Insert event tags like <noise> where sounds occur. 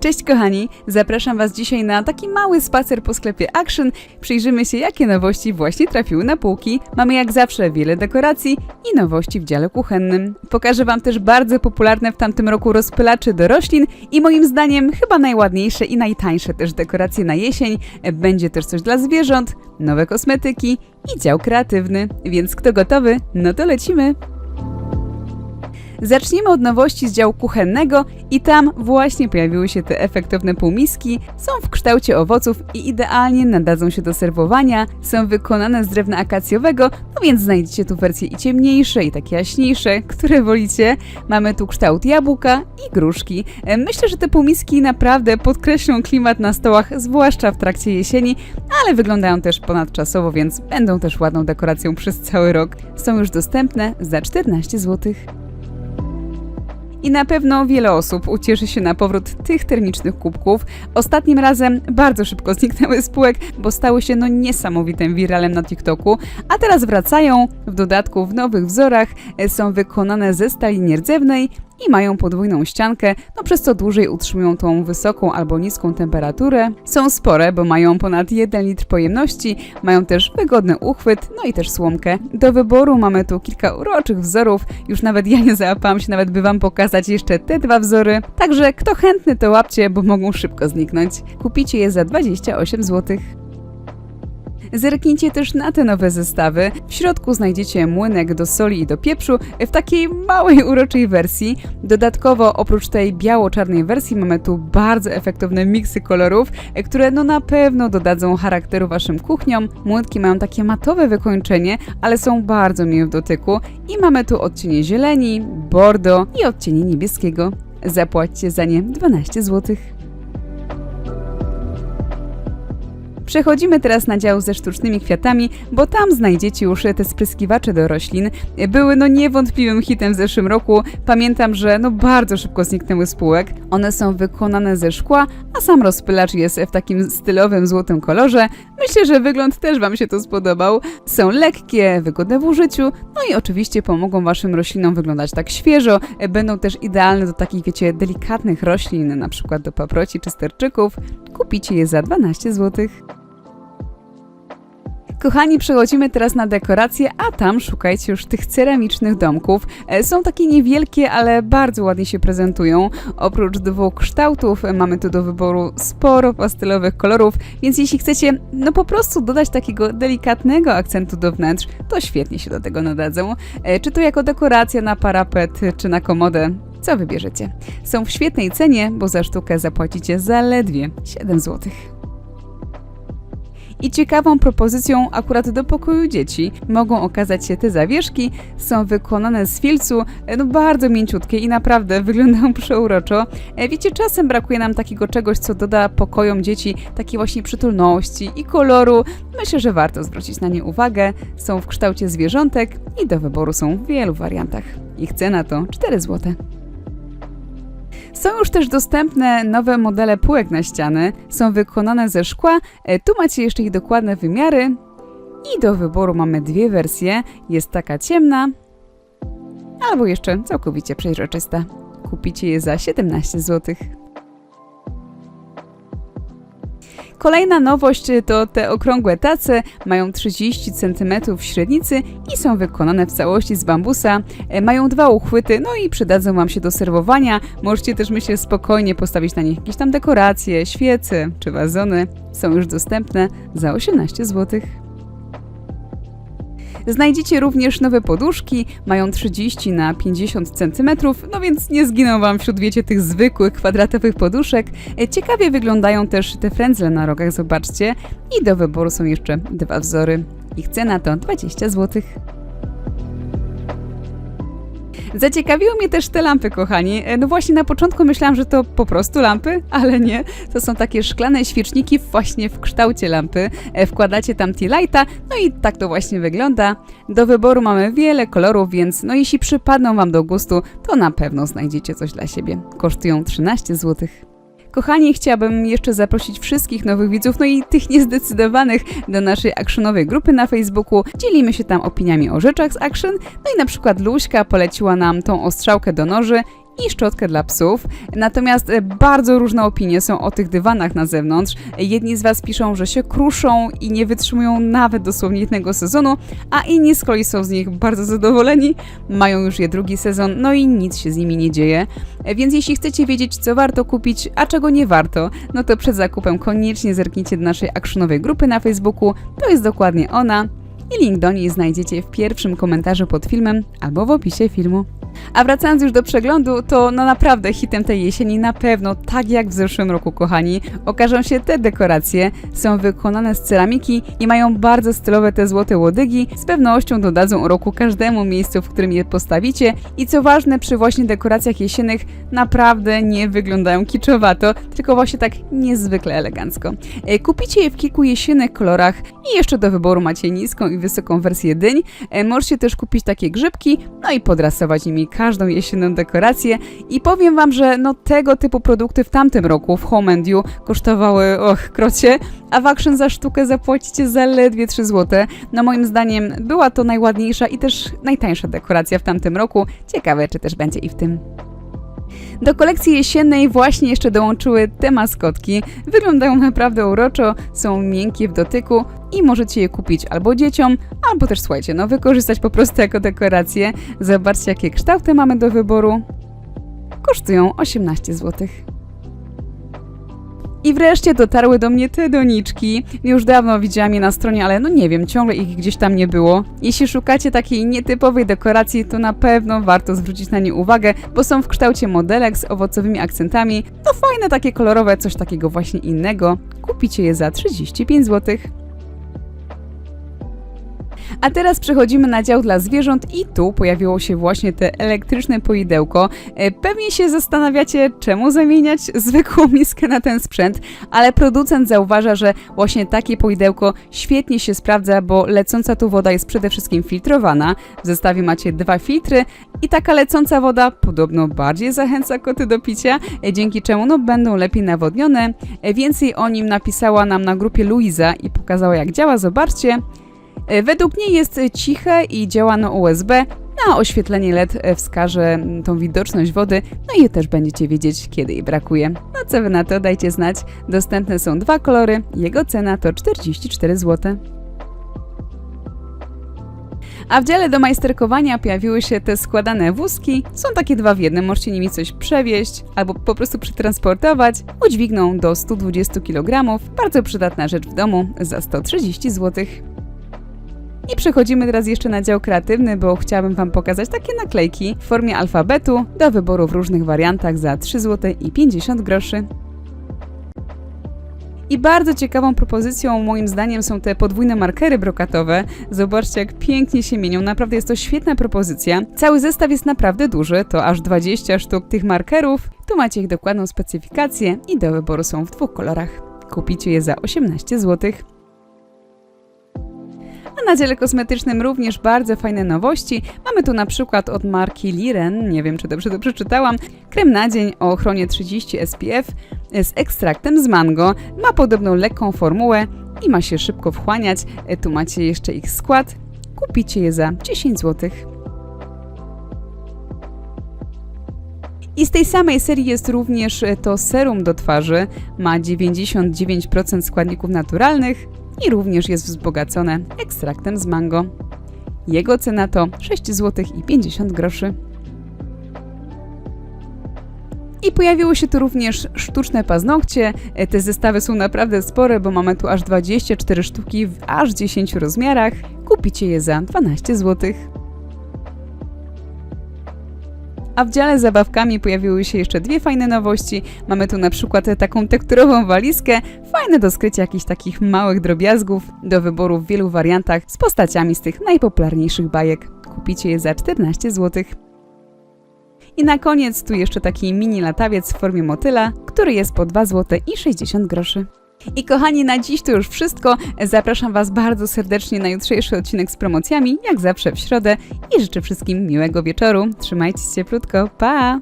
Cześć kochani, zapraszam Was dzisiaj na taki mały spacer po sklepie Action. Przyjrzymy się, jakie nowości właśnie trafiły na półki. Mamy jak zawsze wiele dekoracji i nowości w dziale kuchennym. Pokażę Wam też bardzo popularne w tamtym roku rozpylacze do roślin i moim zdaniem chyba najładniejsze i najtańsze też dekoracje na jesień. Będzie też coś dla zwierząt, nowe kosmetyki i dział kreatywny. Więc kto gotowy? No to lecimy! Zacznijmy od nowości z działu kuchennego i tam właśnie pojawiły się te efektowne półmiski. Są w kształcie owoców i idealnie nadadzą się do serwowania. Są wykonane z drewna akacjowego, no więc znajdziecie tu wersje i ciemniejsze, i takie jaśniejsze, które wolicie. Mamy tu kształt jabłka i gruszki. E, Myślę, że te półmiski naprawdę podkreślą klimat na stołach, zwłaszcza w trakcie jesieni, ale wyglądają też ponadczasowo, więc będą też ładną dekoracją przez cały rok. Są już dostępne za 14 zł. I na pewno wiele osób ucieszy się na powrót tych termicznych kubków. Ostatnim razem bardzo szybko zniknęły z półek, bo stały się no niesamowitym wiralem na TikToku, a teraz wracają, w dodatku w nowych wzorach, e, są wykonane ze stali nierdzewnej i mają podwójną ściankę, no przez co dłużej utrzymują tą wysoką albo niską temperaturę. Są spore, bo mają ponad 1 litr pojemności, mają też wygodny uchwyt, no i też słomkę. Do wyboru mamy tu kilka uroczych wzorów, już nawet ja nie załapałam się nawet by Wam pokazać jeszcze te dwa wzory, także kto chętny to łapcie, bo mogą szybko zniknąć. Kupicie je za 28 zł. Zerknijcie też na te nowe zestawy. W środku znajdziecie młynek do soli i do pieprzu w takiej małej, uroczej wersji. Dodatkowo, oprócz tej biało-czarnej wersji, mamy tu bardzo efektowne miksy kolorów, które no na pewno dodadzą charakteru waszym kuchniom. Młynki mają takie matowe wykończenie, ale są bardzo miłe w dotyku. I mamy tu odcienie zieleni, bordo i odcienie niebieskiego. Zapłaćcie za nie 12 zł. Przechodzimy teraz na dział ze sztucznymi kwiatami, bo tam znajdziecie już te spryskiwacze do roślin. Były no niewątpliwym hitem w zeszłym roku. Pamiętam, że no bardzo szybko zniknęły z półek. One są wykonane ze szkła, a sam rozpylacz jest w takim stylowym złotym kolorze. Myślę, że wygląd też Wam się to spodobał. Są lekkie, wygodne w użyciu, no i oczywiście pomogą Waszym roślinom wyglądać tak świeżo. Będą też idealne do takich, wiecie, delikatnych roślin, na przykład do paproci czy sterczyków. Kupicie je za 12 zł. Kochani, przechodzimy teraz na dekoracje, a tam szukajcie już tych ceramicznych domków. E, Są takie niewielkie, ale bardzo ładnie się prezentują. Oprócz dwóch kształtów e, mamy tu do wyboru sporo pastelowych kolorów, więc jeśli chcecie no po prostu dodać takiego delikatnego akcentu do wnętrz, to świetnie się do tego nadadzą. E, Czy to jako dekoracja na parapet, czy na komodę, co wybierzecie. Są w świetnej cenie, bo za sztukę zapłacicie zaledwie 7 zł. I ciekawą propozycją akurat do pokoju dzieci mogą okazać się te zawieszki. Są wykonane z filcu, e, no bardzo mięciutkie i naprawdę <laughs> wyglądają przeuroczo. E, Wiecie, czasem brakuje nam takiego czegoś, co doda pokojom dzieci takiej właśnie przytulności i koloru. Myślę, że warto zwrócić na nie uwagę. Są w kształcie zwierzątek i do wyboru są w wielu wariantach. Ich cena to 4 zł. Są już też dostępne nowe modele półek na ściany. Są wykonane ze szkła. E, Tu macie jeszcze ich dokładne wymiary. I do wyboru mamy dwie wersje. Jest taka ciemna, albo jeszcze całkowicie przejrzysta. Kupicie je za 17 zł. Kolejna nowość to te okrągłe tace. Mają 30 cm średnicy i są wykonane w całości z bambusa. E, Mają dwa uchwyty, no i przydadzą Wam się do serwowania. Możecie też, myślę, spokojnie postawić na nich jakieś tam dekoracje, świece czy wazony. Są już dostępne za 18 zł. Znajdziecie również nowe poduszki, mają 30 na 50 cm, no więc nie zginą Wam wśród, wiecie, tych zwykłych kwadratowych poduszek. E, Ciekawie wyglądają też te frędzle na rogach, zobaczcie. I do wyboru są jeszcze dwa wzory. Ich cena to 20 zł. Zaciekawiły mnie też te lampy, kochani. E, No właśnie na początku myślałam, że to po prostu lampy, ale nie. To są takie szklane świeczniki właśnie w kształcie lampy. E, Wkładacie tam tea lighta, no i tak to właśnie wygląda. Do wyboru mamy wiele kolorów, więc no jeśli przypadną Wam do gustu, to na pewno znajdziecie coś dla siebie. Kosztują 13 zł. Kochani, chciałabym jeszcze zaprosić wszystkich nowych widzów, no i tych niezdecydowanych do naszej actionowej grupy na Facebooku. Dzielimy się tam opiniami o rzeczach z Action. No i na przykład Luśka poleciła nam tą ostrzałkę do noży i szczotkę dla psów. Natomiast e, bardzo różne opinie są o tych dywanach na zewnątrz. Jedni z Was piszą, że się kruszą i nie wytrzymują nawet dosłownie jednego sezonu, a inni z kolei są z nich bardzo zadowoleni, mają już je drugi sezon, no i nic się z nimi nie dzieje. E, Więc jeśli chcecie wiedzieć, co warto kupić, a czego nie warto, no to przed zakupem koniecznie zerknijcie do naszej actionowej grupy na Facebooku, to jest dokładnie ona. I link do niej znajdziecie w pierwszym komentarzu pod filmem albo w opisie filmu. A wracając już do przeglądu, to no naprawdę hitem tej jesieni na pewno, tak jak w zeszłym roku, kochani, okażą się te dekoracje. Są wykonane z ceramiki i mają bardzo stylowe te złote łodygi. Z pewnością dodadzą roku każdemu miejscu, w którym je postawicie. I co ważne, przy właśnie dekoracjach jesiennych naprawdę nie wyglądają kiczowato, tylko właśnie tak niezwykle elegancko. E, Kupicie je w kilku jesiennych kolorach i jeszcze do wyboru macie niską i wysoką wersję dyń. E, Możecie też kupić takie grzybki, no i podrasować nimi każdą jesienną dekorację. I powiem Wam, że no tego typu produkty w tamtym roku w Home and You kosztowały, och, krocie, a w Action za sztukę zapłacicie zaledwie 3 zł. No moim zdaniem była to najładniejsza i też najtańsza dekoracja w tamtym roku. Ciekawe, czy też będzie i w tym. Do kolekcji jesiennej właśnie jeszcze dołączyły te maskotki. Wyglądają naprawdę uroczo, są miękkie w dotyku i możecie je kupić albo dzieciom, albo też słuchajcie, no wykorzystać po prostu jako dekorację. Zobaczcie jakie kształty mamy do wyboru. Kosztują 18 zł. I wreszcie dotarły do mnie te doniczki. Już dawno widziałam je na stronie, ale no nie wiem, ciągle ich gdzieś tam nie było. Jeśli szukacie takiej nietypowej dekoracji, to na pewno warto zwrócić na nie uwagę, bo są w kształcie modelek z owocowymi akcentami. To fajne, takie kolorowe, coś takiego właśnie innego. Kupicie je za 35 zł. A teraz przechodzimy na dział dla zwierząt i tu pojawiło się właśnie te elektryczne poidełko. E, Pewnie się zastanawiacie, czemu zamieniać zwykłą <laughs> miskę na ten sprzęt, ale producent zauważa, że właśnie takie poidełko świetnie się sprawdza, bo lecąca tu woda jest przede wszystkim filtrowana. W zestawie macie dwa filtry i taka lecąca woda podobno bardziej zachęca koty do picia, e, dzięki czemu no, będą lepiej nawodnione. E, Więcej o nim napisała nam na grupie Luiza i pokazała jak działa, zobaczcie. E, Według niej jest ciche i działa na USB, a oświetlenie LED wskaże tą widoczność wody, no i też będziecie wiedzieć, kiedy jej brakuje. No co wy na to, dajcie znać. Dostępne są dwa kolory, jego cena to 44 zł. A w dziale do majsterkowania pojawiły się te składane wózki. Są takie dwa w jednym, możecie nimi coś przewieźć albo po prostu przetransportować. Udźwigną do 120 kg. Bardzo przydatna rzecz w domu za 130 zł. I przechodzimy teraz jeszcze na dział kreatywny, bo chciałabym Wam pokazać takie naklejki w formie alfabetu do wyboru w różnych wariantach za 3 zł i 50 groszy. I bardzo ciekawą propozycją moim zdaniem są te podwójne markery brokatowe. Zobaczcie jak pięknie się mienią, naprawdę jest to świetna propozycja. Cały zestaw jest naprawdę duży, to aż 20 sztuk tych markerów. Tu macie ich dokładną specyfikację i do wyboru są w dwóch kolorach. Kupicie je za 18 zł. Na dziele kosmetycznym również bardzo fajne nowości. Mamy tu na przykład od marki Liren, nie wiem czy dobrze to przeczytałam, krem na dzień o ochronie 30 SPF z ekstraktem z mango. Ma podobną lekką formułę i ma się szybko wchłaniać. E, Tu macie jeszcze ich skład. Kupicie je za 10 zł. I z tej samej serii jest również e, to serum do twarzy. Ma 99% składników naturalnych i również jest wzbogacone ekstraktem z mango. Jego cena to 6 zł i 50 groszy. I się tu również sztuczne paznokcie. E, Te zestawy są naprawdę spore, bo mamy tu aż 24 sztuki w aż 10 rozmiarach. Kupicie je za 12 zł. A w dziale zabawkami pojawiły się jeszcze dwie fajne nowości. Mamy tu na przykład taką tekturową walizkę, fajne do skrycia jakichś takich małych drobiazgów, do wyboru w wielu wariantach z postaciami z tych najpopularniejszych bajek. Kupicie je za 14 zł. I na koniec tu jeszcze taki mini latawiec w formie motyla, który jest po 2 zł i 60 groszy. I kochani, na dziś to już wszystko. Zapraszam Was bardzo serdecznie na jutrzejszy odcinek z promocjami, jak zawsze w środę i życzę wszystkim miłego wieczoru. Trzymajcie się cieplutko, pa!